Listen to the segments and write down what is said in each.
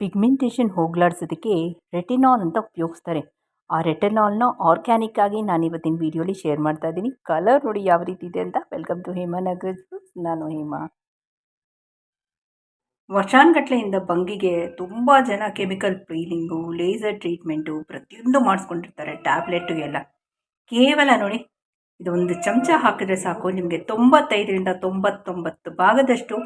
Pigmentation ಹೋಗ್ಲಾಡ್ಸೋದಕ್ಕೆ retinol ಅಂತ ಉಪಯೋಗಿಸ್ತಾರೆ. ಆ ರೆಟಿನಾಲ್ನ ಆರ್ಗ್ಯಾನಿಕ್ ಆಗಿ ನಾನು ಇವತ್ತಿನ ವೀಡಿಯೋಲಿ ಶೇರ್ ಮಾಡ್ತಾ ಇದ್ದೀನಿ. ಕಲರ್ ನೋಡಿ ಯಾವ ರೀತಿ ಇದೆ ಅಂತ. ವೆಲ್ಕಮ್ ಟು ಹೇಮಾ ನಗರ್ ನಾನು ಹೇಮಾ. ವರ್ಷಾನುಗಟ್ಲೆಯಿಂದ ಬಂಗಿಗೆ ತುಂಬ ಜನ ಕೆಮಿಕಲ್ ಪೀಲಿಂಗು, ಲೇಸರ್ ಟ್ರೀಟ್ಮೆಂಟು ಪ್ರತಿಯೊಂದು ಮಾಡಿಸ್ಕೊಂಡಿರ್ತಾರೆ ಟ್ಯಾಬ್ಲೆಟು ಎಲ್ಲ ಕೇವಲ ನೋಡಿ, ಇದೊಂದು ಚಮಚ ಹಾಕಿದ್ರೆ ಸಾಕು. ನಿಮಗೆ ತೊಂಬತ್ತೈದರಿಂದ ತೊಂಬತ್ತೊಂಬತ್ತು ಭಾಗದಷ್ಟು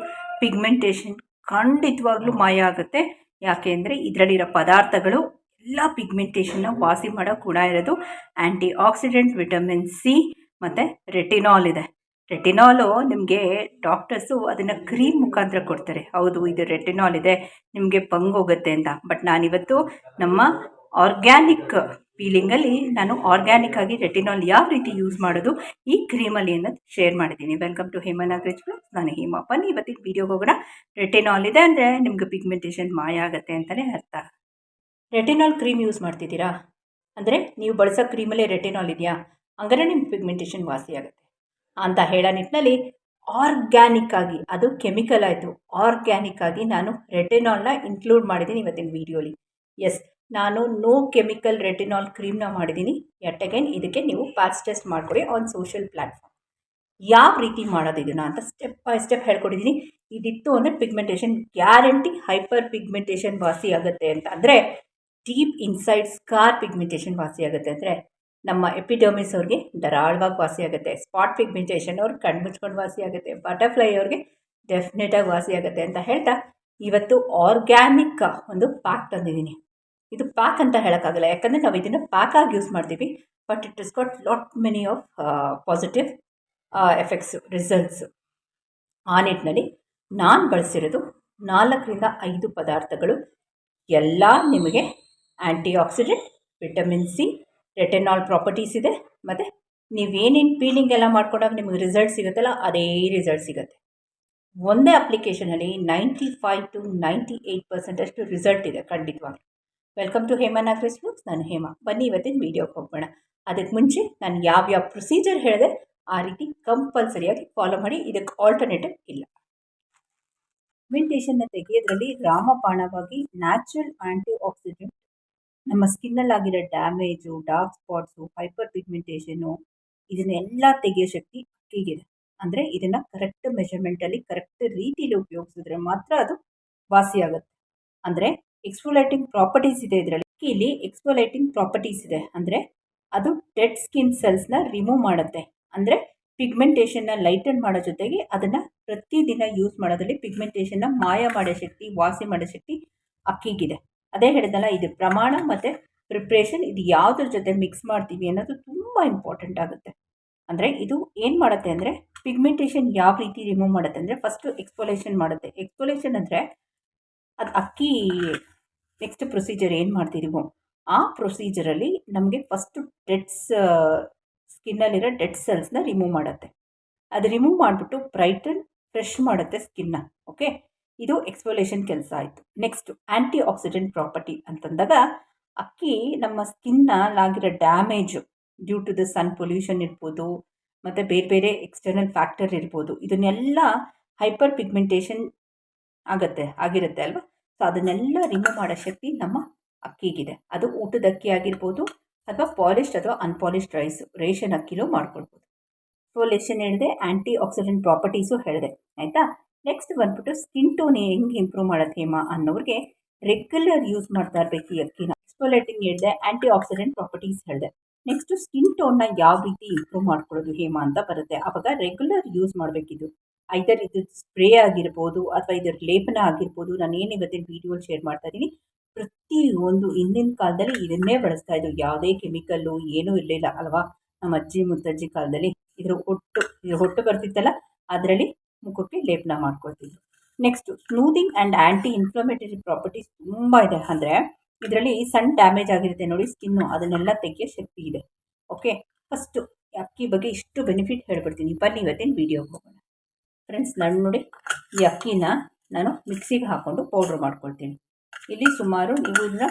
ಪಿಗ್ಮೆಂಟೇಷನ್ ಖಂಡಿತವಾಗ್ಲೂ ಮಾಯ ಆಗುತ್ತೆ. ಯಾಕೆ ಅಂದರೆ ಇದರಲ್ಲಿರೋ ಪದಾರ್ಥಗಳು ಎಲ್ಲ ಪಿಗ್ಮೆಂಟೇಷನ್ನ ವಾಸಿ ಮಾಡೋ ಗುಣ ಇರೋದು ಆ್ಯಂಟಿ ಆಕ್ಸಿಡೆಂಟ್ ವಿಟಮಿನ್ ಸಿ ಮತ್ತು ರೆಟಿನಾಲ್ ಇದೆ. ರೆಟಿನಾಲು ನಿಮಗೆ ಡಾಕ್ಟರ್ಸು ಅದನ್ನು ಕ್ರೀಮ್ ಮುಖಾಂತರ ಕೊಡ್ತಾರೆ. ಹೌದು, ಇದು ರೆಟಿನಾಲ್ ಇದೆ, ನಿಮಗೆ ಹೋಗುತ್ತೆ ಅಂತ. ಬಟ್ ನಾನಿವತ್ತು ನಮ್ಮ ಆರ್ಗ್ಯಾನಿಕ್ ಪೀಲಿಂಗಲ್ಲಿ ನಾನು ಆರ್ಗ್ಯಾನಿಕ್ ಆಗಿ ರೆಟಿನಾಲ್ ಯಾವ ರೀತಿ ಯೂಸ್ ಮಾಡೋದು ಈ ಕ್ರೀಮಲ್ಲಿ ಅನ್ನೋದು ಶೇರ್ ಮಾಡಿದ್ದೀನಿ. ವೆಲ್ಕಮ್ ಟು ಹೇಮನಾಗ್ರೇಜ್ ಫ್ರೆಂಡ್ಸ್ ನಾನು ಹೇಮಾ ಬನ್ನಿ ಇವತ್ತಿನ ವೀಡಿಯೋಗೆ ಹೋಗೋಣ. ರೆಟಿನಾಲ್ ಇದೆ ಅಂದರೆ ನಿಮ್ಗೆ ಪಿಗ್ಮೆಂಟೇಷನ್ ಮಾಯ ಆಗುತ್ತೆ ಅಂತಲೇ ಅರ್ಥ. ರೆಟಿನಾಲ್ ಕ್ರೀಮ್ ಯೂಸ್ ಮಾಡ್ತಿದ್ದೀರಾ? ಅಂದರೆ ನೀವು ಬಳಸೋ ಕ್ರೀಮಲ್ಲೇ ರೆಟಿನಾಲ್ ಇದೆಯಾ? ಹಂಗಾರೆ ನಿಮ್ಮ ಪಿಗ್ಮೆಂಟೇಷನ್ ವಾಸಿ ಆಗುತ್ತೆ. ಅಂತ ಹೇಳೋ ನಿಟ್ಟಿನಲ್ಲಿ ಆರ್ಗ್ಯಾನಿಕ್ ಆಗಿ, ಅದು ಕೆಮಿಕಲ್ ಆಯಿತು. ಆರ್ಗ್ಯಾನಿಕ್ ಆಗಿ ನಾನು ರೆಟಿನಾಲ್ನ ಇನ್ಕ್ಲೂಡ್ ಮಾಡಿದ್ದೀನಿ ಇವತ್ತಿನ ವೀಡಿಯೋಲಿ ಎಸ್ ನಾನು ನೋ ಕೆಮಿಕಲ್ ರೆಟಿನಾಲ್ ಕ್ರೀಮ್ನ ಮಾಡಿದ್ದೀನಿ ಎಟ್ ಅಗೇನ್ ಇದಕ್ಕೆ ನೀವು ಪ್ಯಾಚ್ ಟೆಸ್ಟ್ ಮಾಡಿಕೊಡಿ ಆನ್ ಸೋಷಿಯಲ್ ಪ್ಲ್ಯಾಟ್ಫಾರ್ಮ್ ಯಾವ ರೀತಿ ಮಾಡೋದು ಇದನ್ನ ಅಂತ ಸ್ಟೆಪ್ ಬೈ ಸ್ಟೆಪ್ ಹೇಳ್ಕೊಟ್ಟಿದ್ದೀನಿ ಇದಿತ್ತು ಅಂದರೆ ಪಿಗ್ಮೆಂಟೇಷನ್ ಗ್ಯಾರಂಟಿ ಹೈಪರ್ ಪಿಗ್ಮೆಂಟೇಷನ್ ವಾಸಿ ಆಗುತ್ತೆ ಅಂತ ಅಂದರೆ ಡೀಪ್ ಇನ್ಸೈಡ್ ಸ್ಕಾರ್ ಪಿಗ್ಮೆಂಟೇಷನ್ ವಾಸಿ ಆಗುತ್ತೆ ಅಂದರೆ ನಮ್ಮ ಎಪಿಡರ್ಮಿಸ್ ಅವ್ರಿಗೆ ಧಾರಾಳವಾಗಿ ವಾಸಿ ಆಗುತ್ತೆ. ಸ್ಪಾಟ್ ಪಿಗ್ಮೆಂಟೇಷನ್ ಅವ್ರು ಕಣ್ಣು ಮುಚ್ಕೊಂಡು ವಾಸಿ ಆಗುತ್ತೆ. ಬಟರ್ಫ್ಲೈ ಅವ್ರಿಗೆ ಡೆಫಿನೆಟಾಗಿ ವಾಸಿ ಆಗುತ್ತೆ ಅಂತ ಹೇಳ್ತಾ ಇವತ್ತು ಆರ್ಗ್ಯಾನಿಕ್ ಒಂದು ಪ್ಯಾಕ್ ತಂದಿದ್ದೀನಿ ಇದು ಪ್ಯಾಕ್ ಅಂತ ಹೇಳೋಕ್ಕಾಗಲ್ಲ. ಯಾಕಂದರೆ ನಾವು ಇದನ್ನು ಆಗಿ ಯೂಸ್ ಮಾಡ್ತೀವಿ. But it is got lot many of positive effects results ಆ ನಿಟ್ಟಿನಲ್ಲಿ. ನಾನು ಬಳಸಿರೋದು ನಾಲ್ಕರಿಂದ ಐದು ಪದಾರ್ಥಗಳು. ಎಲ್ಲ ನಿಮಗೆ antioxidant vitamin C retinol properties ಇದೆ. ಮತ್ತು ನೀವೇನೇನು ಪೀಲಿಂಗ್ ಎಲ್ಲ ಮಾಡ್ಕೊಂಡಾಗ ನಿಮಗೆ ರಿಸಲ್ಟ್ ಸಿಗುತ್ತಲ್ಲ, ಅದೇ ರಿಸಲ್ಟ್ ಸಿಗುತ್ತೆ. ಒಂದೇ ಅಪ್ಲಿಕೇಶನಲ್ಲಿ ninety five to ninety eight ಪರ್ಸೆಂಟಷ್ಟು result ಇದೆ ಖಂಡಿತವಾಗ್ಲೂ. Welcome to Hema Nagaresh blogs ನಾನು ಹೇಮಾ. ಬನ್ನಿ ಇವತ್ತಿನ ವೀಡಿಯೋಗೆ ಹೋಗೋಣ. ಅದಕ್ಕೆ ಮುಂಚೆ ನಾನು ಯಾವ್ಯಾವ ಪ್ರೊಸೀಜರ್ ಹೇಳಿದೆ, ಆ ರೀತಿ ಕಂಪಲ್ಸರಿಯಾಗಿ ಫಾಲೋ ಮಾಡಿ. ಇದಕ್ಕೆ ಆಲ್ಟರ್ನೇಟಿವ್ ಇಲ್ಲ. ಮೆಡಿಟೇಷನ್ನ ತೆಗೆಯೋದ್ರಲ್ಲಿ ರಾಮಬಾಣವಾಗಿ ನ್ಯಾಚುರಲ್ ಆ್ಯಂಟಿ ಆಕ್ಸಿಡೆಂಟ್ ನಮ್ಮ ಸ್ಕಿನ್ನಲ್ಲಾಗಿರೋ damage dark spots hyper pigmentation ಇದನ್ನೆಲ್ಲ ತೆಗೆಯೋ ಶಕ್ತಿ ಅಕ್ಕಿಗಿದೆ. ಅಂದರೆ ಇದನ್ನು ಕರೆಕ್ಟ್ ಮೆಷರ್ಮೆಂಟಲ್ಲಿ ಕರೆಕ್ಟ್ ರೀತಿಯಲ್ಲಿ ಉಪಯೋಗಿಸಿದ್ರೆ ಮಾತ್ರ ಅದು ವಾಸಿಯಾಗುತ್ತೆ. ಅಂದರೆ ಎಕ್ಸ್ಫೋಲೈಟಿಂಗ್ ಪ್ರಾಪರ್ಟೀಸ್ ಇದೆ ಇದರಲ್ಲಿ. ಇಲ್ಲಿ ಎಕ್ಸ್ಫೋಲೈಟಿಂಗ್ ಪ್ರಾಪರ್ಟೀಸ್ ಇದೆ. ಅಂದರೆ ಅದು ಡೆಡ್ ಸ್ಕಿನ್ ಸೆಲ್ಸ್ನ ರಿಮೂವ್ ಮಾಡುತ್ತೆ. ಅಂದರೆ ಪಿಗ್ಮೆಂಟೇಷನ್ನ ಲೈಟನ್ ಮಾಡೋ ಜೊತೆಗೆ ಅದನ್ನು ಪ್ರತಿದಿನ ಯೂಸ್ ಮಾಡೋದ್ರಲ್ಲಿ ಪಿಗ್ಮೆಂಟೇಷನ್ನ ಮಾಯ ಮಾಡೋ ಶಕ್ತಿ, ವಾಸಿ ಮಾಡೋ ಶಕ್ತಿ ಅಕ್ಕಿಗಿದೆ. ಅದೇ ಹೇಳಿದಲ್ಲ ಇದು ಪ್ರಮಾಣ ಮತ್ತು ಪ್ರಿಪ್ರೇಷನ್ ಇದು ಯಾವುದ್ರ ಜೊತೆ ಮಿಕ್ಸ್ ಮಾಡ್ತೀವಿ ಅನ್ನೋದು ತುಂಬ ಇಂಪಾರ್ಟೆಂಟ್ ಆಗುತ್ತೆ. ಅಂದರೆ ಇದು ಏನು ಮಾಡುತ್ತೆ ಅಂದರೆ ಪಿಗ್ಮೆಂಟೇಷನ್ ಯಾವ ರೀತಿ ರಿಮೂವ್ ಮಾಡುತ್ತೆ ಅಂದರೆ ಫಸ್ಟು ಎಕ್ಸ್ಪೋಲೇಷನ್ ಮಾಡುತ್ತೆ. ಎಕ್ಸ್ಪೋಲೇಷನ್ ಅಂದರೆ ಅದು ಅಕ್ಕಿ ನೆಕ್ಸ್ಟ್ ಪ್ರೊಸೀಜರ್ ಏನು ಮಾಡ್ತಿದ್ದೀವೋ ಆ ಪ್ರೊಸೀಜರಲ್ಲಿ ನಮಗೆ ಫಸ್ಟು ಡೆಡ್ಸ್ ಸ್ಕಿನ್ನಲ್ಲಿರೋ ಡೆಡ್ ಸೆಲ್ಸ್ನ ರಿಮೂವ್ ಮಾಡುತ್ತೆ. ಅದು ರಿಮೂವ್ ಮಾಡಿಬಿಟ್ಟು ಬ್ರೈಟನ್ ಫ್ರೆಶ್ ಮಾಡುತ್ತೆ ಸ್ಕಿನ್ನ ಓಕೆ ಇದು ಎಕ್ಸ್ಪೊಲೇಷನ್ ಕೆಲಸ ಆಯಿತು. ನೆಕ್ಸ್ಟ್ ಆ್ಯಂಟಿ ಆಕ್ಸಿಡೆಂಟ್ ಪ್ರಾಪರ್ಟಿ ಅಂತಂದಾಗ, ಅಕ್ಕಿ ನಮ್ಮ ಸ್ಕಿನ್ನಲ್ಲಾಗಿರೋ damage due to the sun pollution ಇರ್ಬೋದು, ಮತ್ತು ಬೇರೆ ಬೇರೆ ಎಕ್ಸ್ಟರ್ನಲ್ ಫ್ಯಾಕ್ಟರ್ ಇರ್ಬೋದು, ಇದನ್ನೆಲ್ಲ ಹೈಪರ್ ಪಿಗ್ಮೆಂಟೇಷನ್ ಆಗುತ್ತೆ, ಆಗಿರುತ್ತೆ ಅಲ್ವಾ? ಸೊ ಅದನ್ನೆಲ್ಲ ರಿಮೂವ್ ಮಾಡೋ ಶಕ್ತಿ ನಮ್ಮ ಅಕ್ಕಿಗಿದೆ. ಅದು ಊಟದ ಅಕ್ಕಿ ಆಗಿರ್ಬೋದು ಅಥವಾ ಪಾಲಿಶ್ಡ್ ಅಥವಾ ಅನ್ಪಾಲಿಶ್ಡ್ ರೈಸ್ ರೇಷನ್ ಅಕ್ಕಿಲೂ ಮಾಡ್ಕೊಳ್ಬೋದು. ಲೆಷನ್ ಹೇಳಿದೆ ಆ್ಯಂಟಿ ಆಕ್ಸಿಡೆಂಟ್ ಪ್ರಾಪರ್ಟೀಸು ಹೇಳಿದೆ, ಆಯಿತಾ? ನೆಕ್ಸ್ಟ್ ಬಂದ್ಬಿಟ್ಟು ಸ್ಕಿನ್ ಟೋನ್ ಹೆಂಗೆ ಇಂಪ್ರೂವ್ ಮಾಡೋದು ಹೇಮಾ ಅನ್ನೋರಿಗೆ ರೆಗ್ಯುಲರ್ ಯೂಸ್ ಮಾಡ್ತಾ ಇರಬೇಕು ಈ ಅಕ್ಕಿನ. ಎಕ್ಸ್ಪೋಲೇಟಿಂಗ್ ಹೇಳಿದೆ ಆ್ಯಂಟಿ ಆಕ್ಸಿಡೆಂಟ್ ಪ್ರಾಪರ್ಟೀಸ್ ಹೇಳಿದೆ ನೆಕ್ಸ್ಟ್ ಸ್ಕಿನ್ ಟೋನ್ನ ಯಾವ ರೀತಿ ಇಂಪ್ರೂವ್ ಮಾಡ್ಕೊಳ್ಳೋದು ಹೇಮಾ ಅಂತ ಬರುತ್ತೆ. ಆವಾಗ ರೆಗ್ಯುಲರ್ ಯೂಸ್ ಮಾಡಬೇಕಿದು. ಐದರ್ ಇದು ಸ್ಪ್ರೇ ಆಗಿರ್ಬೋದು ಅಥವಾ ಇದರ ಲೇಪನ ಆಗಿರ್ಬೋದು ನಾನು ಏನು ಇವತ್ತಿನ ವೀಡಿಯೋ ಶೇರ್ ಮಾಡ್ತಾ ಇದ್ದೀನಿ, ಪ್ರತಿ ಒಂದು ಹಿಂದಿನ ಕಾಲದಲ್ಲಿ ಇದನ್ನೇ ಬಳಸ್ತಾ ಇದ್ದವು ಯಾವುದೇ ಕೆಮಿಕಲ್ಲು ಏನೂ ಇರಲಿಲ್ಲ ಅಲ್ವಾ? ನಮ್ಮ ಅಜ್ಜಿ ಮುತ್ತಜ್ಜಿ ಕಾಲದಲ್ಲಿ ಇದ್ರ ಹೊಟ್ಟು ಹೊಟ್ಟು ಬರ್ತಿತ್ತಲ್ಲ, ಅದರಲ್ಲಿ ಮುಖಕ್ಕೆ ಲೇಪನ ಮಾಡ್ಕೊಳ್ತಿದ್ರು. Next smoothing and anti inflammatory properties ತುಂಬ ಇದೆ. ಅಂದರೆ ಇದರಲ್ಲಿ ಸಣ್ಣ ಡ್ಯಾಮೇಜ್ ಆಗಿರುತ್ತೆ ನೋಡಿ ಸ್ಕಿನ್ನು ಅದನ್ನೆಲ್ಲ ತೆಗೆಯೋ ಶಕ್ತಿ ಇದೆ. ಓಕೆ ಫಸ್ಟು ಅಕ್ಕಿ ಬಗ್ಗೆ ಇಷ್ಟು ಬೆನಿಫಿಟ್ ಹೇಳ್ಬಿಡ್ತೀನಿ. ಬನ್ನಿ ಇವತ್ತಿನ ವೀಡಿಯೋಗೆ ಹೋಗೋಣ. ಫ್ರೆಂಡ್ಸ್ ನಾನು ನೋಡಿ ಈ ಅಕ್ಕಿನ ನಾನು ಮಿಕ್ಸಿಗೆ ಹಾಕ್ಕೊಂಡು ಪೌಡ್ರ್ ಮಾಡ್ಕೊಳ್ತೀನಿ. ಇಲ್ಲಿ ಸುಮಾರು ನೀವು ಇದನ್ನ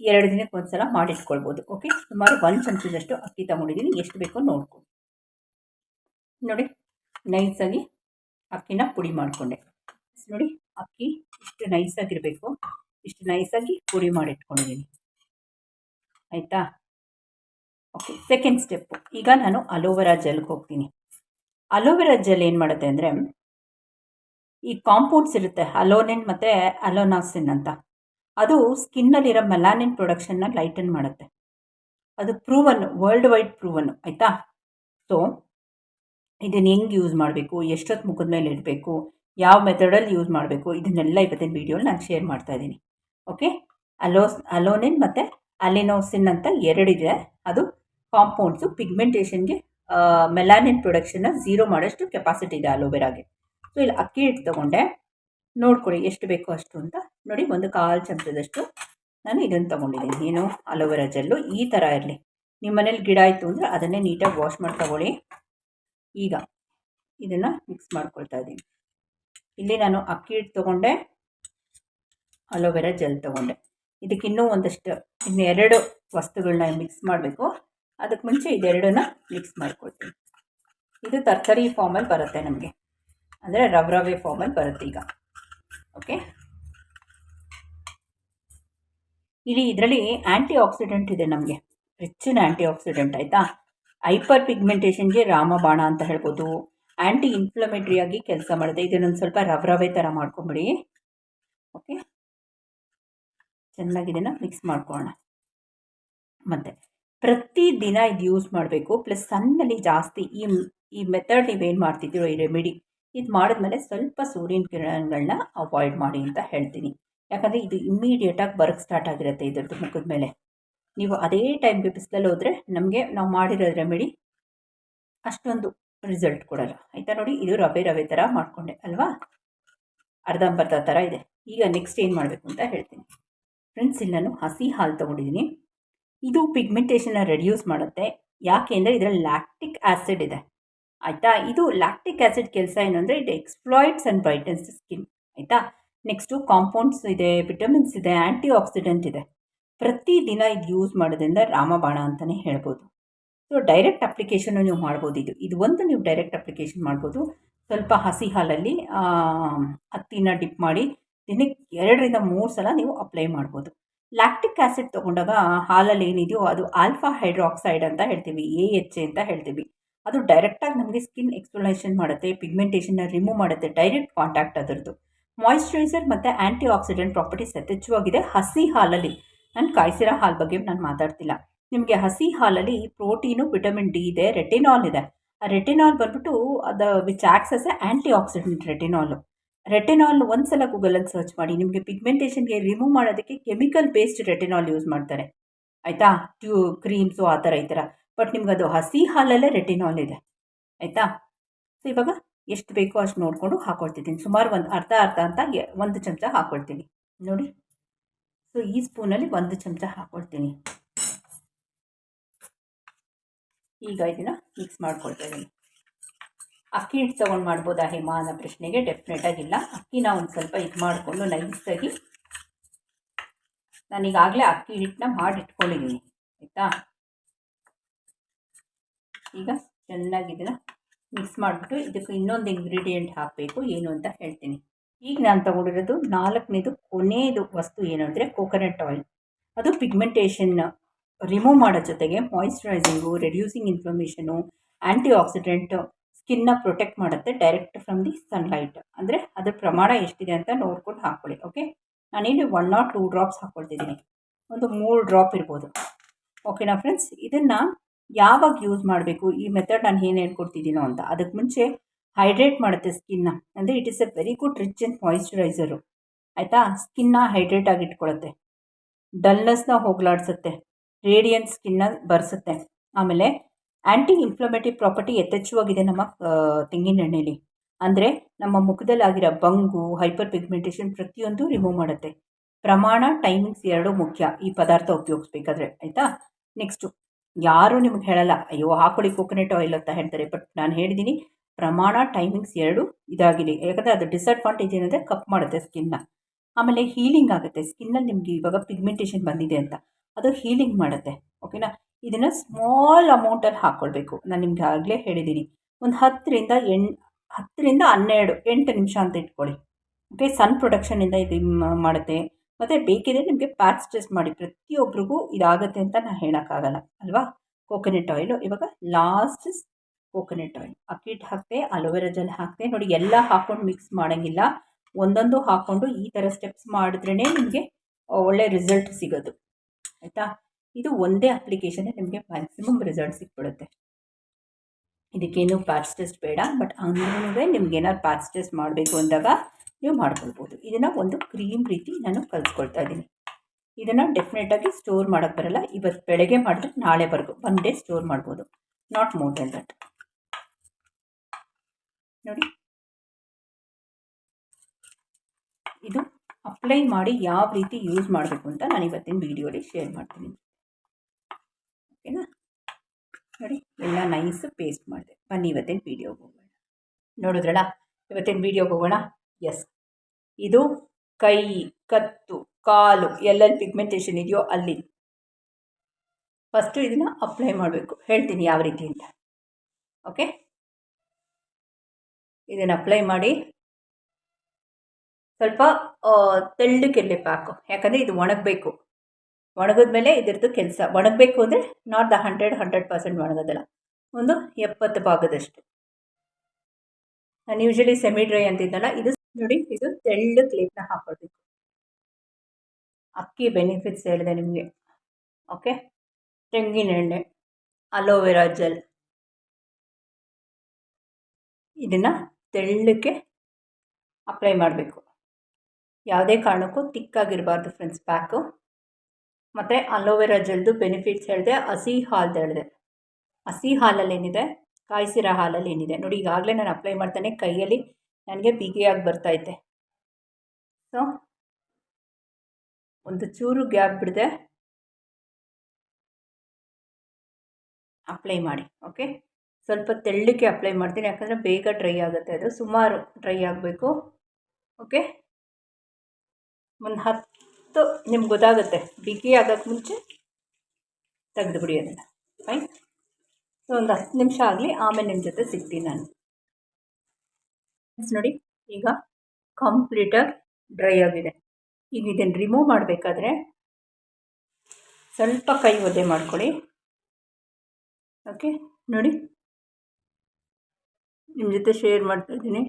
ಎರಡು ದಿನಕ್ಕೆ ಒಂದು ಸಲ ಮಾಡಿಟ್ಕೊಳ್ಬೋದು ಓಕೆ ಸುಮಾರು ಒಂದು ಚಮಚದಷ್ಟು ಅಕ್ಕಿ ತಗೊಂಡಿದ್ದೀನಿ ಎಷ್ಟು ಬೇಕೋ ನೋಡ್ಕೊ. ನೋಡಿ ನೈಸಾಗಿ ಅಕ್ಕಿನ ಪುಡಿ ಮಾಡಿಕೊಂಡೆ. ನೋಡಿ, ಅಕ್ಕಿ ಇಷ್ಟು ನೈಸಾಗಿರಬೇಕು ಇಷ್ಟು ನೈಸಾಗಿ ಪುಡಿ ಮಾಡಿಟ್ಕೊಂಡಿದ್ದೀನಿ ಆಯಿತಾ? ಓಕೆ ಸೆಕೆಂಡ್ ಸ್ಟೆಪ್ಪು ಈಗ ನಾನು ಅಲೋವೆರಾ ಜೆಲ್ಗೆ ಹೋಗ್ತೀನಿ. ಅಲೋವೆರಾ ಜೆಲ್ ಏನು ಮಾಡುತ್ತೆ ಅಂದರೆ, ಈ ಕಾಂಪೌಂಡ್ಸ್ ಇರುತ್ತೆ, ಅಲೋನಿನ್ ಮತ್ತು ಅಲೋನಾಸಿನ್ ಅಂತ. ಅದು ಸ್ಕಿನ್ನಲ್ಲಿರೋ ಮೆಲಾನಿನ್ ಪ್ರೊಡಕ್ಷನ್ನ ಲೈಟನ್ ಮಾಡುತ್ತೆ. ಅದು ಪ್ರೂವನ್, ವರ್ಲ್ಡ್ ವೈಡ್ ಪ್ರೂವನ್, ಆಯಿತಾ? ಸೊ, ಇದನ್ನು ಹೆಂಗೆ ಯೂಸ್ ಮಾಡಬೇಕು, ಎಷ್ಟೊತ್ತು ಮುಖದ ಮೇಲೆ ಇಡಬೇಕು, ಯಾವ ಮೆಥಡಲ್ಲಿ ಯೂಸ್ ಮಾಡಬೇಕು, ಇದನ್ನೆಲ್ಲ ಇವತ್ತಿನ ವೀಡಿಯೋಲಿ ನಾನು ಶೇರ್ ಮಾಡ್ತಾ ಇದ್ದೀನಿ. ಓಕೆ ಅಲೋಸ್ ಅಲೋನಿನ್ ಮತ್ತು ಅಲಿನೋಸಿನ್ ಅಂತ ಎರಡಿದೆ. ಅದು ಕಾಂಪೌಂಡ್ಸು, ಪಿಗ್ಮೆಂಟೇಷನ್ಗೆ ಮೆಲಾನಿನ್ ಪ್ರೊಡಕ್ಷನ್ನ ಝೀರೋ ಮಾಡೋಷ್ಟು ಕೆಪಾಸಿಟಿ ಇದೆ ಅಲೋವೆರಾಗೆ ಸೊ ಇಲ್ಲಿ ಅಕ್ಕಿ ಹಿಟ್ಟು ತೊಗೊಂಡೆ. ನೋಡ್ಕೊಳ್ಳಿ ಎಷ್ಟು ಬೇಕೋ ಅಷ್ಟು ಅಂತ. ನೋಡಿ, ಒಂದು ಕಾಲು ಚಮಚದಷ್ಟು ನಾನು ಇದನ್ನು ತೊಗೊಂಡಿದ್ದೀನಿ. ಏನು ಅಲೋವೆರಾ ಜೆಲ್ಲು ಈ ಥರ ಇರಲಿ. ನಿಮ್ಮ ಮನೇಲಿ ಗಿಡ ಇತ್ತು ಅಂದರೆ ಅದನ್ನೇ ನೀಟಾಗಿ ವಾಶ್ ಮಾಡಿ ತಗೊಳ್ಳಿ. ಈಗ ಇದನ್ನು ಮಿಕ್ಸ್ ಮಾಡ್ಕೊಳ್ತಾ ಇದ್ದೀನಿ. ಇಲ್ಲಿ ನಾನು ಅಕ್ಕಿ ಹಿಟ್ಟು ತೊಗೊಂಡೆ. ಅಲೋವೆರಾ ಜೆಲ್ ತೊಗೊಂಡೆ. ಇದಕ್ಕೆ ಇನ್ನೂ ಒಂದಷ್ಟು ಇನ್ನೆರಡು ವಸ್ತುಗಳನ್ನ ಮಿಕ್ಸ್ ಮಾಡಬೇಕು. ಅದಕ್ಕೆ ಮುಂಚೆ ಇದೆರಡನ್ನ ಮಿಕ್ಸ್ ಮಾಡ್ಕೊಳ್ತೀನಿ. ಇದು ತರಕಾರಿ ಫಾರ್ಮಲ್ಲಿ ಬರುತ್ತೆ ನಮಗೆ. ಅಂದರೆ ರವ್ ರವೆ ಫಾರ್ಮಲ್ಲಿ ಬರುತ್ತೆ ಈಗ. ಓಕೆ ಇಲ್ಲಿ ಇದರಲ್ಲಿ ಆ್ಯಂಟಿ ಆಕ್ಸಿಡೆಂಟ್ ಇದೆ ನಮಗೆ. ರಿಚ್ಚಿನ ಆ್ಯಂಟಿ ಆಕ್ಸಿಡೆಂಟ್ ಆಯಿತಾ? ಹೈಪರ್ ಪಿಗ್ಮೆಂಟೇಷನ್ಗೆ ರಾಮಬಾಣ ಅಂತ ಹೇಳ್ಬೋದು. ಆ್ಯಂಟಿ ಇನ್ಫ್ಲಮೇಟ್ರಿಯಾಗಿ ಕೆಲಸ ಮಾಡುತ್ತೆ. ಇದನ್ನೊಂದು ಸ್ವಲ್ಪ ರವ್ ರವೆ ಥರ ಮಾಡ್ಕೊಂಬಿಡಿ. ಓಕೆ ಚೆನ್ನಾಗಿ ಇದನ್ನು ಮಿಕ್ಸ್ ಮಾಡ್ಕೊಳ್ಳೋಣ. ಮತ್ತು ಪ್ರತಿದಿನ ಇದು ಯೂಸ್ ಮಾಡಬೇಕು. ಪ್ಲಸ್ ಸಣ್ಣಲ್ಲಿ ಜಾಸ್ತಿ ಈ ಈ ಮೆಥಡ್ ನೀವೇನು ಮಾಡ್ತಿದ್ದೀರೋ ಈ ರೆಮಿಡಿ ಇದು ಮಾಡಿದ್ಮೇಲೆ ಸ್ವಲ್ಪ ಸೂರ್ಯನ ಕಿರಣಗಳನ್ನ ಅವಾಯ್ಡ್ ಮಾಡಿ ಅಂತ ಹೇಳ್ತೀನಿ. ಯಾಕಂದರೆ ಇದು ಇಮ್ಮಿಡಿಯೇಟಾಗಿ ವರ್ಕ್ ಸ್ಟಾರ್ಟ್ ಆಗಿರುತ್ತೆ ಇದ್ರದ್ದು ಮುಖದ ಮೇಲೆ. ನೀವು ಅದೇ ಟೈಮ್ ಬಿಸಿಲಲ್ಲಿ ಹೋದರೆ ನಮಗೆ ನಾವು ಮಾಡಿರೋ ರೆಮಿಡಿ ಅಷ್ಟೊಂದು ರಿಸಲ್ಟ್ ಕೊಡಲ್ಲ. ಆಯಿತಾ ನೋಡಿ? ಇದು ರವೆ ರವೆ ಥರ ಮಾಡಿಕೊಂಡೆ, ಅಲ್ವಾ? ಅರ್ಧಂಬರ್ಧ ಥರ ಇದೆ. ಈಗ ನೆಕ್ಸ್ಟ್ ಏನು ಮಾಡಬೇಕು ಅಂತ ಹೇಳ್ತೀನಿ. ಫ್ರೆಂಡ್ಸ್ ಇಲ್ಲಿ ನಾನು ಹಸಿ ಹಾಲು ತೊಗೊಂಡಿದ್ದೀನಿ. ಇದು ಪಿಗ್ಮೆಂಟೇಷನ್ನ ರೆಡ್ಯೂಸ್ ಮಾಡುತ್ತೆ. ಯಾಕೆ ಅಂದರೆ ಇದರಲ್ಲಿ ಲ್ಯಾಕ್ಟಿಕ್ ಆ್ಯಸಿಡ್ ಇದೆ. ಆಯಿತಾ? ಇದು ಲ್ಯಾಕ್ಟಿಕ್ ಆ್ಯಸಿಡ್ ಕೆಲಸ ಏನು ಅಂದರೆ it exfoliates and brightens skin ಆಯಿತಾ? ನೆಕ್ಸ್ಟು ಕಾಂಪೌಂಡ್ಸ್ ಇದೆ ವಿಟಮಿನ್ಸ್ ಇದೆ ಆ್ಯಂಟಿ ಆಕ್ಸಿಡೆಂಟ್ ಇದೆ ಪ್ರತಿದಿನ ಇದು ಯೂಸ್ ಮಾಡೋದ್ರಿಂದ ರಾಮಬಾಣ ಅಂತಲೇ ಹೇಳ್ಬೋದು. ಸೊ ಡೈರೆಕ್ಟ್ ಅಪ್ಲಿಕೇಶನ್ನು ನೀವು ಮಾಡ್ಬೋದು ಇದು. ಇದು ಒಂದು ನೀವು ಡೈರೆಕ್ಟ್ ಅಪ್ಲಿಕೇಶನ್ ಮಾಡ್ಬೋದು. ಸ್ವಲ್ಪ ಹಸಿ ಹಾಲಲ್ಲಿ ಹತ್ತಿನ ಡಿಪ್ ಮಾಡಿ ದಿನಕ್ಕೆ ಎರಡರಿಂದ ಮೂರು ಸಲ ನೀವು ಅಪ್ಲೈ ಮಾಡ್ಬೋದು. ಲ್ಯಾಕ್ಟಿಕ್ ಆಸಿಡ್ ತಗೊಂಡಾಗ ಹಾಲಲ್ಲಿ ಏನಿದೆಯೋ ಅದು ಆಲ್ಫಾ ಹೈಡ್ರಾಕ್ಸೈಡ್ ಅಂತ ಹೇಳ್ತೀವಿ ಎ ಎಚ್ ಎ ಅಂತ ಹೇಳ್ತೀವಿ. ಅದು ಡೈರೆಕ್ಟಾಗಿ ನಮಗೆ ಸ್ಕಿನ್ ಎಕ್ಸ್ಪ್ಲನೇಷನ್ ಮಾಡುತ್ತೆ ಪಿಗ್ಮೆಂಟೇಷನ್ನ ರಿಮೂವ್ ಮಾಡುತ್ತೆ ಡೈರೆಕ್ಟ್ ಕಾಂಟ್ಯಾಕ್ಟ್ ಅದರದ್ದು. ಮಾಯಿಶ್ಚರೈಸರ್ ಮತ್ತು ಆ್ಯಂಟಿ ಆಕ್ಸಿಡೆಂಟ್ ಪ್ರಾಪರ್ಟೀಸ್ ಯಥೇಚ್ಛವಾಗಿದೆ ಹಸಿ ಹಾಲಲ್ಲಿ. ನಾನು ಕಾಯಿಸಿರೋ ಹಾಲು ಬಗ್ಗೆ ನಾನು ಮಾತಾಡ್ತಿಲ್ಲ. ನಿಮಗೆ ಹಸಿ ಹಾಲಲ್ಲಿ ಪ್ರೋಟೀನು ವಿಟಮಿನ್ ಡಿ ಇದೆ ರೆಟಿನಾಲ್ ಇದೆ. ಆ ರೆಟಿನಾಲ್ ಬಂದ್ಬಿಟ್ಟು ಅದು which acts as antioxidant retinol retinol ಒಂದು ಸಲ ಗೂಗಲಲ್ಲಿ ಸರ್ಚ್ ಮಾಡಿ. ನಿಮಗೆ ಪಿಗ್ಮೆಂಟೇಷನ್ಗೆ ರಿಮೂವ್ ಮಾಡೋದಕ್ಕೆ ಕೆಮಿಕಲ್ ಬೇಸ್ಡ್ ರೆಟೆನಾಲ್ ಯೂಸ್ ಮಾಡ್ತಾರೆ. ಆಯಿತಾ? ಟ್ಯೂ ಕ್ರೀಮ್ಸು ಆ ಥರ ಈ ಥರ. ಬಟ್ ನಿಮ್ಗೆ ಅದು ಹಸಿ ಹಾಲಲ್ಲೇ ರೆಟಿನಾಲ್ ಇದೆ. ಆಯಿತಾ? ಸೊ ಇವಾಗ ಎಷ್ಟು ಬೇಕೋ ಅಷ್ಟು ನೋಡಿಕೊಂಡು ಹಾಕ್ಕೊಳ್ತಿದ್ದೀನಿ ಸುಮಾರು ಒಂದು ಅರ್ಧ ಅರ್ಧ ಅಂತ ಒಂದು ಚಮಚ ಹಾಕ್ಕೊಳ್ತೀನಿ ನೋಡಿ. ಸೊ ಈ ಸ್ಪೂನಲ್ಲಿ ಒಂದು ಚಮಚ ಹಾಕ್ಕೊಳ್ತೀನಿ ಈಗ ಇದನ್ನು ಮಿಕ್ಸ್ ಮಾಡ್ಕೊಳ್ತಾ ಇದ್ದೀನಿ. ಅಕ್ಕಿ ಹಿಟ್ಟು ತೊಗೊಂಡು ಮಾಡ್ಬೋದಾ ಹೇಮಾ ಅನ್ನೋ ಪ್ರಶ್ನೆಗೆ ಡೆಫಿನೆಟಾಗಿಲ್ಲ ಅಕ್ಕಿನ ಒಂದು ಸ್ವಲ್ಪ ಇದು ಮಾಡಿಕೊಂಡು ನೈಸಾಗಿ ನಾನೀಗಾಗಲೇ ಅಕ್ಕಿ ಹಿಟ್ಟನ್ನ ಮಾಡಿ ಇಟ್ಕೊಂಡಿದ್ದೀನಿ ಆಯಿತಾ? ಈಗ ಚೆನ್ನಾಗಿ ಮಿಕ್ಸ್ ಮಾಡಿಬಿಟ್ಟು ಇದಕ್ಕೆ ಇನ್ನೊಂದು ಇಂಗ್ರೀಡಿಯೆಂಟ್ ಹಾಕಬೇಕು, ಏನು ಅಂತ ಹೇಳ್ತೀನಿ. ಈಗ ನಾನು ತೊಗೊಂಡಿರೋದು ನಾಲ್ಕನೇದು ಕೊನೆಯದು ವಸ್ತು ಏನು ಅಂದರೆ ಕೋಕೋನಟ್ ಆಯಿಲ್ ಅದು ಪಿಗ್ಮೆಂಟೇಷನ್ ರಿಮೂವ್ ಮಾಡೋ ಜೊತೆಗೆ moisturising reducing inflammation antioxidant ಸ್ಕಿನ್ನ ಪ್ರೊಟೆಕ್ಟ್ ಮಾಡುತ್ತೆ ಡೈರೆಕ್ಟ್ ಫ್ರಮ್ ದಿ ಸನ್ಲೈಟ್ ಅಂದರೆ ಅದ್ರ ಪ್ರಮಾಣ ಎಷ್ಟಿದೆ ಅಂತ ನೋಡ್ಕೊಂಡು ಹಾಕ್ಕೊಳ್ಳಿ ಓಕೆ ನಾನಿಲ್ಲಿ ಒನ್ ನಾಟ್ ಟೂ ಡ್ರಾಪ್ಸ್ ಹಾಕ್ಕೊಳ್ತಿದ್ದೀನಿ ಒಂದು ಮೂರು ಡ್ರಾಪ್ ಇರ್ಬೋದು. ಓಕೆನಾ ಫ್ರೆಂಡ್ಸ್ ಇದನ್ನು ಯಾವಾಗ ಯೂಸ್ ಮಾಡಬೇಕು? ಈ ಮೆಥಡ್ ನಾನು ಏನು ಹೇಳ್ಕೊಡ್ತಿದ್ದೀನೋ ಅಂತ. ಅದಕ್ಕೆ ಮುಂಚೆ ಹೈಡ್ರೇಟ್ ಮಾಡುತ್ತೆ ಸ್ಕಿನ್ನ ಅಂದರೆ it is a very good rich and moisturiser ಆಯಿತಾ? ಸ್ಕಿನ್ನ ಹೈಡ್ರೇಟ್ ಆಗಿ ಇಟ್ಕೊಳ್ಳುತ್ತೆ ಡಲ್ನೆಸ್ನ ಹೋಗ್ಲಾಡ್ಸುತ್ತೆ. ರೇಡಿಯಂಟ್ ಸ್ಕಿನ್ನ ಬರ್ಸುತ್ತೆ. ಆಮೇಲೆ ಆ್ಯಂಟಿ ಇನ್ಫ್ಲಮೇಟಿವ್ ಪ್ರಾಪರ್ಟಿ ಯಥೇಚ್ಛವಾಗಿದೆ ನಮ್ಮ ತೆಂಗಿನ ಎಣ್ಣೆಲಿ. ಅಂದರೆ ನಮ್ಮ ಮುಖದಲ್ಲಾಗಿರೋ ಬಂಗು ಹೈಪರ್ ಪಿಗ್ಮೆಂಟೇಷನ್ ಪ್ರತಿಯೊಂದು ರಿಮೂವ್ ಮಾಡುತ್ತೆ. ಪ್ರಮಾಣ ಟೈಮಿಂಗ್ಸ್ ಎರಡು ಮುಖ್ಯ ಈ ಪದಾರ್ಥ ಉಪಯೋಗಿಸ್ಬೇಕಾದ್ರೆ, ಆಯಿತಾ? ನೆಕ್ಸ್ಟು ಯಾರೂ ನಿಮ್ಗೆ ಹೇಳಲ್ಲ, ಅಯ್ಯೋ, ಹಾಕೊಳ್ಳಿ ಕೋಕೋನಟ್ ಆಯಿಲ್ ಅಂತ ಹೇಳ್ತಾರೆ ಬಟ್ ನಾನು ಹೇಳಿದ್ದೀನಿ ಪ್ರಮಾಣ ಟೈಮಿಂಗ್ಸ್ ಎರಡು ಇದಾಗಿದೆ. ಯಾಕಂದರೆ ಅದು ಡಿಸ್ಅಡ್ವಾಂಟೇಜ್ ಏನಂದರೆ ಕಪ್ ಮಾಡುತ್ತೆ ಸ್ಕಿನ್ನ ಆಮೇಲೆ ಹೀಲಿಂಗ್ ಆಗುತ್ತೆ. ಸ್ಕಿನ್ನಲ್ಲಿ ನಿಮಗೆ ಇವಾಗ ಪಿಗ್ಮೆಂಟೇಷನ್ ಬಂದಿದೆ ಅಂತ. ಅದು ಹೀಲಿಂಗ್ ಮಾಡುತ್ತೆ ಓಕೆನಾ ಇದನ್ನು ಸ್ಮಾಲ್ ಅಮೌಂಟಲ್ಲಿ ಹಾಕ್ಕೊಳ್ಬೇಕು ನಾನು ನಿಮ್ಗೆ ಆಗಲೇ ಹೇಳಿದ್ದೀನಿ ಒಂದು ಹತ್ತರಿಂದ ಎಂಟು ಹತ್ತರಿಂದ ಹನ್ನೆರಡು, ಎಂಟು ನಿಮಿಷ ಅಂತ ಇಟ್ಕೊಳ್ಳಿ. ಓಕೆ ಸನ್ ಪ್ರೊಡಕ್ಷನಿಂದ ಇದು ಮಾಡುತ್ತೆ. ಮತ್ತು ಬೇಕಿದ್ರೆ ನಿಮಗೆ ಪ್ಯಾಚ್ ಟೆಸ್ಟ್ ಮಾಡಿ. ಪ್ರತಿಯೊಬ್ಬರಿಗೂ ಇದಾಗುತ್ತೆ ಅಂತ ನಾನು ಹೇಳೋಕ್ಕಾಗಲ್ಲ. ಅಲ್ವಾ? ಕೋಕೋನಟ್ ಆಯಿಲು ಇವಾಗ ಲಾಸ್ಟ್ ಕೋಕೋನಟ್ ಆಯಿಲ್ ಅಕ್ಕಿ ಹಿಟ್ಟು ಹಾಕಿದೆ ಅಲೋವೆರಾ ಜೆಲ್ ಹಾಕಿದೆ ನೋಡಿ, ಎಲ್ಲ ಹಾಕ್ಕೊಂಡು ಮಿಕ್ಸ್ ಮಾಡೋಂಗಿಲ್ಲ. ಒಂದೊಂದು ಹಾಕ್ಕೊಂಡು ಈ ಥರ ಸ್ಟೆಪ್ಸ್ ಮಾಡಿದ್ರೇ ನಿಮಗೆ ಒಳ್ಳೆ ರಿಸಲ್ಟ್ ಸಿಗೋದು. ಆಯಿತಾ? ಇದು ಒಂದೇ ಅಪ್ಲಿಕೇಶನ್ನೇ ನಿಮಗೆ ಮ್ಯಾಕ್ಸಿಮಮ್ ರಿಸಲ್ಟ್ ಸಿಕ್ಬಿಡುತ್ತೆ. ಇದಕ್ಕೇನು ಪ್ಯಾಚ್ ಟೆಸ್ಟ್ ಬೇಡ ಬಟ್ ಅಂದ್ರೂ ನಿಮ್ಗೆ ಏನಾದ್ರು ಪ್ಯಾಚ್ ಟೆಸ್ಟ್ ಮಾಡಬೇಕು ಅಂದಾಗ ನೀವು ಮಾಡ್ಕೊಳ್ಬೋದು. ಇದನ್ನು ಒಂದು ಕ್ರೀಮ್ ರೀತಿ ನಾನು ಕಲಿಸ್ಕೊಳ್ತಾ ಇದ್ದೀನಿ. ಇದನ್ನು ಡೆಫಿನೆಟಾಗಿ ಸ್ಟೋರ್ ಮಾಡೋಕ್ಕೆ ಬರಲ್ಲ. ಇವತ್ತು ಬೆಳಗ್ಗೆ ಮಾಡಿದ್ರೆ ನಾಳೆವರೆಗೂ ಒನ್ ಡೇ ಸ್ಟೋರ್ ಮಾಡ್ಬೋದು. ನಾಟ್ ಮೋರ್ ದೆನ್ ದಟ್ ನೋಡಿ. ಇದು ಅಪ್ಲೈ ಮಾಡಿ ಯಾವ ರೀತಿ ಯೂಸ್ ಮಾಡಬೇಕು ಅಂತ ನಾನು ಇವತ್ತಿನ ವಿಡಿಯೋಲಿ ಶೇರ್ ಮಾಡ್ತೀನಿ. ಓಕೆನಾ? ನೋಡಿ ಎಲ್ಲ ನೈಸ್ ಪೇಸ್ಟ್ ಮಾಡಿದೆ. ಬನ್ನಿ, ಇವತ್ತೇನು ವೀಡಿಯೋಗೆ ಹೋಗೋಣ. ನೋಡಿದ್ರಲ್ಲ, ಇವತ್ತೇನು ವೀಡಿಯೋಗೆ ಹೋಗೋಣ? ಎಸ್ ಇದು ಕೈ, ಕತ್ತು, ಕಾಲು ಎಲ್ಲೆಲ್ಲಿ ಪಿಗ್ಮೆಂಟೇಷನ್ ಇದೆಯೋ ಅಲ್ಲಿ. ಫಸ್ಟು ಇದನ್ನು ಅಪ್ಲೈ ಮಾಡಬೇಕು. ಹೇಳ್ತೀನಿ ಯಾವ ರೀತಿ ಅಂತ. ಓಕೆ ಇದನ್ನು ಅಪ್ಲೈ ಮಾಡಿ. ಸ್ವಲ್ಪ ತೆಳ್ಳಕ್ಕೆಲೆ ಪ್ಯಾಕು ಯಾಕಂದರೆ ಇದು ಒಣಗಬೇಕು. ಒಣಗಿದ್ಮೇಲೆ ಇದ್ರದ್ದು ಕೆಲಸ. ಒಣಗಬೇಕು ಅಂದರೆ not the hundred hundred percent ಒಣಗೋದಲ್ಲ. ಒಂದು ಎಪ್ಪತ್ತು ಭಾಗದಷ್ಟು. ನಾನು ಯೂಶಲಿ ಸೆಮಿ ಡ್ರೈ ಅಂತಿದ್ದಲ್ಲ, ಇದು ನೋಡಿ, ಇದು ತೆಳ್ಳು ಕ್ಲೇಪ್ನ ಹಾಕೊಳ್ಬೇಕು. ಅಕ್ಕಿ ಬೆನಿಫಿಟ್ಸ್ ಹೇಳಿದೆ ನಿಮಗೆ. ಓಕೆ ತೆಂಗಿನ ಎಣ್ಣೆ ಅಲೋವೆರಾ ಜೆಲ್ ಇದನ್ನು ತೆಳ್ಳಕ್ಕೆ ಅಪ್ಲೈ ಮಾಡಬೇಕು. ಯಾವುದೇ ಕಾರಣಕ್ಕೂ ತಿಕ್ಕಾಗಿರಬಾರ್ದು ಫ್ರೆಂಡ್ಸ್ ಪ್ಯಾಕು ಮತ್ತು ಅಲೋವೆರಾ ಜೆಲ್ದು ಬೆನಿಫಿಟ್ಸ್ ಹೇಳಿದೆ, ಹಸಿ ಹಾಲ್ದು ಹೇಳಿದೆ. ಹಸಿ ಹಾಲಲ್ಲಿ ಏನಿದೆ? ಕಾಯಿಸಿರೋ ಹಾಲಲ್ಲಿ ಏನಿದೆ? ನೋಡಿ, ಈಗಾಗಲೇ ನಾನು ಅಪ್ಲೈ ಮಾಡ್ತಾನೆ, ಕೈಯಲ್ಲಿ ನನಗೆ ಬಿಗಿಯಾಗಿ ಬರ್ತೈತೆ ಸೊ ಒಂದು ಚೂರು ಗ್ಯಾಪ್ ಬಿಡದೆ. ಅಪ್ಲೈ ಮಾಡಿ ಓಕೆ ಸ್ವಲ್ಪ ತೆಳ್ಳಕ್ಕೆ ಅಪ್ಲೈ ಮಾಡ್ತೀನಿ, ಯಾಕಂದರೆ ಬೇಗ ಡ್ರೈ ಆಗುತ್ತೆ ಅದು. ಸುಮಾರು ಡ್ರೈ ಆಗಬೇಕು ಓಕೆ ಒಂದು ಹತ್ತು ನಿಮ್ಗೆ ಗೊತ್ತಾಗುತ್ತೆ. ಬಿಗಿ ಆಗೋಕ್ಕೆ ಮುಂಚೆ ತೆಗೆದುಬಿಡಿ ಅದನ್ನು. ಫೈನ್ ಸೊ ಒಂದು ಹತ್ತು ನಿಮಿಷ ಆಗಲಿ, ಆಮೇಲೆ ನಿಮ್ಮ ಜೊತೆ ಸಿಗ್ತೀನಿ ನಾನು. ನೋಡಿ, ಈಗ ಕಂಪ್ಲೀಟಾಗಿ ಡ್ರೈ ಆಗಿದೆ. ಈಗ ಇದನ್ನು ರಿಮೂವ್ ಮಾಡಬೇಕಾದ್ರೆ ಸ್ವಲ್ಪ ಕೈ ಒದ್ದೆ ಮಾಡ್ಕೊಳ್ಳಿ. ಓಕೆ ನೋಡಿ. ನಿಮ್ಮ ಜೊತೆ ಶೇರ್ ಮಾಡ್ತಾಯಿದ್ದೀನಿ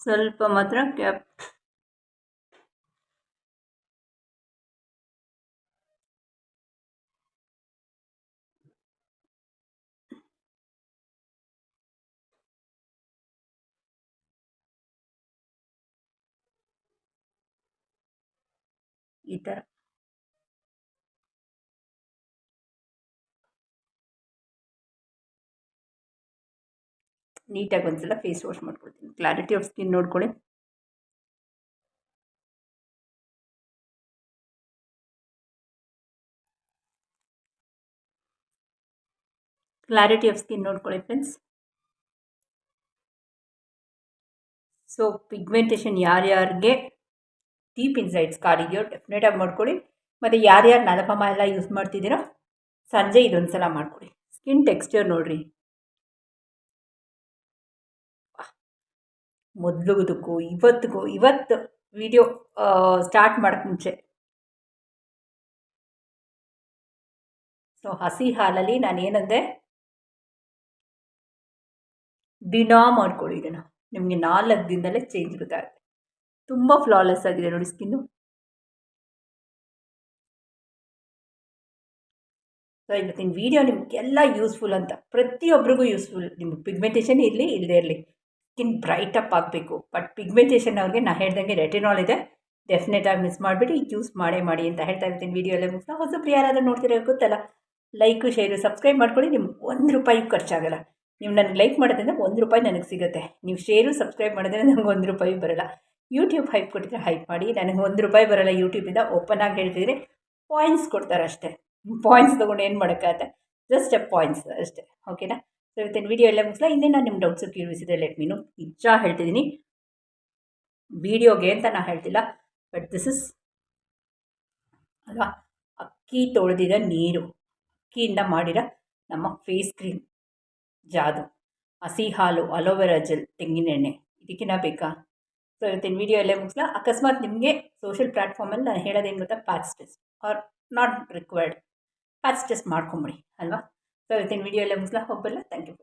ಸ್ವಲ್ಪ ಮಾತ್ರ ಕ್ಯಾಪ್ ಈ ಥರ. ನೀಟಾಗಿ ಒಂದ್ಸಲ ಫೇಸ್ ವಾಶ್ ಮಾಡ್ಕೊಳ್ತೀನಿ. ಕ್ಲಾರಿಟಿ ಆಫ್ ಸ್ಕಿನ್ ನೋಡ್ಕೊಳ್ಳಿ. ಕ್ಲಾರಿಟಿ ಆಫ್ ಸ್ಕಿನ್ ನೋಡ್ಕೊಳ್ಳಿ ಫ್ರೆಂಡ್ಸ್ ಸೊ ಪಿಗ್ಮೆಂಟೇಷನ್ ಯಾರ್ಯಾರಿಗೆ ಡೀಪ್ ಇನ್ಸೈಡ್ಸ್ ಕಾರಿದೆಯೋ ಡೆಫಿನೆಟಾಗಿ ಮಾಡ್ಕೊಳ್ಳಿ. ಮತ್ತು ಯಾರ್ಯಾರು ನಲಪಮ ಎಲ್ಲ ಯೂಸ್ ಮಾಡ್ತಿದ್ದೀರೋ, ಸಂಜೆ ಇದೊಂದು ಸಲ ಮಾಡ್ಕೊಳ್ಳಿ ಸ್ಕಿನ್ ಟೆಕ್ಸ್ಚರ್ ನೋಡಿರಿ ಮೊದಲುದಕ್ಕೂ ಇವತ್ತಿಗೂ, ಇವತ್ತು ವಿಡಿಯೋ ಸ್ಟಾರ್ಟ್ ಮಾಡೋಕ್ಕೆ ಮುಂಚೆ. ಸೊ ಹಸಿ ಹಾಲಲ್ಲಿ ನಾನೇನಂದೆ? ದಿನಾ ಮಾಡ್ಕೊಳ್ಳಿ ಇದನ್ನು. ನಿಮಗೆ ನಾಲ್ಕು ದಿನದಲ್ಲೇ ಚೇಂಜ್ ಗೊತ್ತಾಗುತ್ತೆ. ತುಂಬ ಫ್ಲಾಲೆಸ್ ಆಗಿದೆ ನೋಡಿ ಸ್ಕಿನ್ನು ಸೊ ಇವತ್ತಿನ ವಿಡಿಯೋ ನಿಮಗೆಲ್ಲ ಯೂಸ್ಫುಲ್ ಅಂತ. ಪ್ರತಿಯೊಬ್ಬರಿಗೂ ಯೂಸ್ಫುಲ್ ನಿಮ್ಗೆ ಪಿಗ್ಮೆಂಟೇಷನ್ ಇರಲಿ ಇಲ್ಲದೆ ಇರಲಿ. ಸ್ಕಿನ್ ಬ್ರೈಟ್ ಅಪ್ ಆಗಬೇಕು. ಬಟ್ ಪಿಗ್ಮೆಂಟೇಷನ್ ಅವ್ರಿಗೆ ನಾನು ಹೇಳ್ದಂಗೆ ರೆಟಿನಾಲ್ ಇದೆ. ಡೆಫಿನೆಟಾಗಿ ಮಿಸ್ ಮಾಡಿಬಿಟ್ಟು ಯೂಸ್ ಮಾಡೇ ಮಾಡಿ ಅಂತ ಹೇಳ್ತಾ ಇರ್ತೀನಿ ವೀಡಿಯೋ ಎಲ್ಲ ಮುಗಿಸ್ತಾ ಹೊಸಬ್ರು ಯಾರಾದರೂ ನೋಡ್ತಿರೋ ಗೊತ್ತಲ್ಲ? ಲೈಕು ಶೇರು ಸಬ್ಸ್ಕ್ರೈಬ್ ಮಾಡ್ಕೊಳ್ಳಿ. ನಿಮ್ಗೆ ಒಂದು ರೂಪಾಯಿ ಖರ್ಚಾಗಲ್ಲ. ನೀವು ನನಗೆ ಲೈಕ್ ಮಾಡೋದ್ರಿಂದ ಒಂದು ರೂಪಾಯಿ ನನಗೆ ಸಿಗುತ್ತೆ. ನೀವು ಶೇರು ಸಬ್ಸ್ಕ್ರೈಬ್ ಮಾಡಿದ್ರೆ ನನಗೆ ಒಂದು ರೂಪಾಯಿ ಬರೋಲ್ಲ. ಯೂಟ್ಯೂಬ್ ಹೈಪ್ ಕೊಟ್ಟಿದ್ರೆ ಹೈಪ್ ಮಾಡಿ, ನನಗೆ ಒಂದು ರೂಪಾಯಿ ಬರೋಲ್ಲ ಯೂಟ್ಯೂಬಿಂದ ಓಪನ್ ಆಗಿ ಹೇಳ್ತಿದ್ರೆ ಪಾಯಿಂಟ್ಸ್ ಕೊಡ್ತಾರೆ ಅಷ್ಟೇ. ಪಾಯಿಂಟ್ಸ್ ತೊಗೊಂಡು ಏನು ಮಾಡೋಕ್ಕಾಗತ್ತೆ? ಜಸ್ಟ್ ಎ ಪಾಯಿಂಟ್ಸ್ ಅಷ್ಟೇ. ಓಕೆನಾ ಸೊ ಇವತ್ತಿನ ವಿಡಿಯೋ ಎಲ್ಲ ಮುಗಿಸ್ಲಾ? ಇನ್ನೇ ನಾನು ನಿಮ್ಮ ಡೌಟ್ಸು ಕ್ಯೂರಿಸಿದೆ ಲೆಟ್ ಮೀನು ನಿಜ ಹೇಳ್ತಿದ್ದೀನಿ. ವೀಡಿಯೋಗೆ ಅಂತ ನಾನು ಹೇಳ್ತಿಲ್ಲ. ಬಟ್ ದಿಸ್ ಇಸ್ ಅಲ್ವಾ? ಅಕ್ಕಿ ತೊಳೆದಿರೋ ನೀರು. ಅಕ್ಕಿಯಿಂದ ಮಾಡಿರೋ ನಮ್ಮ ಫೇಸ್ ಕ್ರೀಮ್ ಜಾದು. ಹಸಿ ಹಾಲು, ಅಲೋವೆರಾ ಜೆಲ್ ತೆಂಗಿನೆಣ್ಣೆ. ಇದಕ್ಕಿನ್ನ ಬೇಕಾ? ಸೊ ಇವತ್ತಿನ ವಿಡಿಯೋ ಎಲ್ಲೇ ಮುಗಿಸ್ಲಾ? ಅಕಸ್ಮಾತ್ ನಿಮಗೆ ಸೋಷಿಯಲ್ ಪ್ಲ್ಯಾಟ್ಫಾರ್ಮಲ್ಲಿ ನಾನು ಹೇಳೋದೇನು ಗೊತ್ತಾ? Patch test are not required patch test ಮಾಡ್ಕೊಂಬಿಡಿ, ಅಲ್ವಾ? ಸೊ ಇವತ್ತಿನ ವಿಡಿಯೋ ಎಲ್ಲೇ ಮುಗಿಸ್ಲಾ? ಹೋಗಬಲ್ಲ ಥ್ಯಾಂಕ್ ಯು